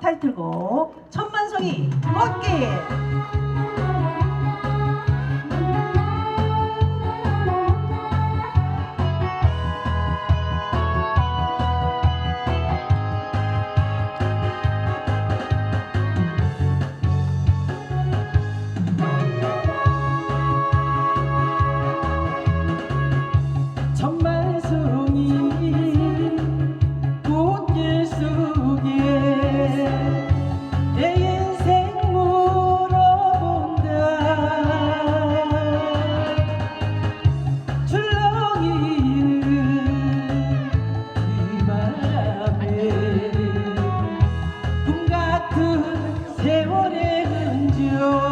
타이틀곡 천만송이 꽃길. 같은 세월의 흔적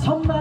천만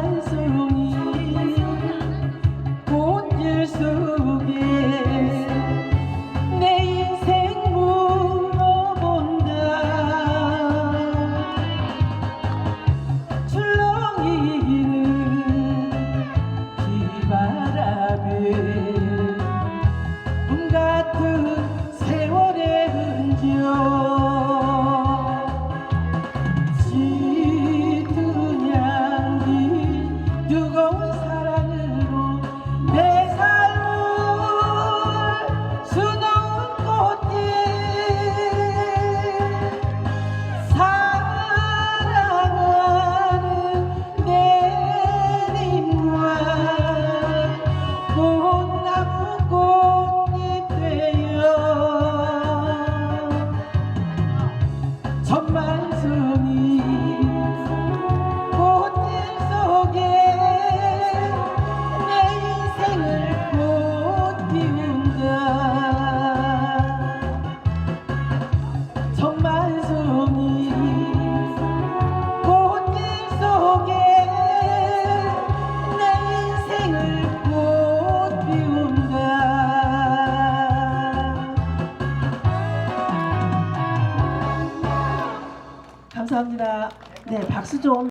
감사합니다. 네, 박수 좀.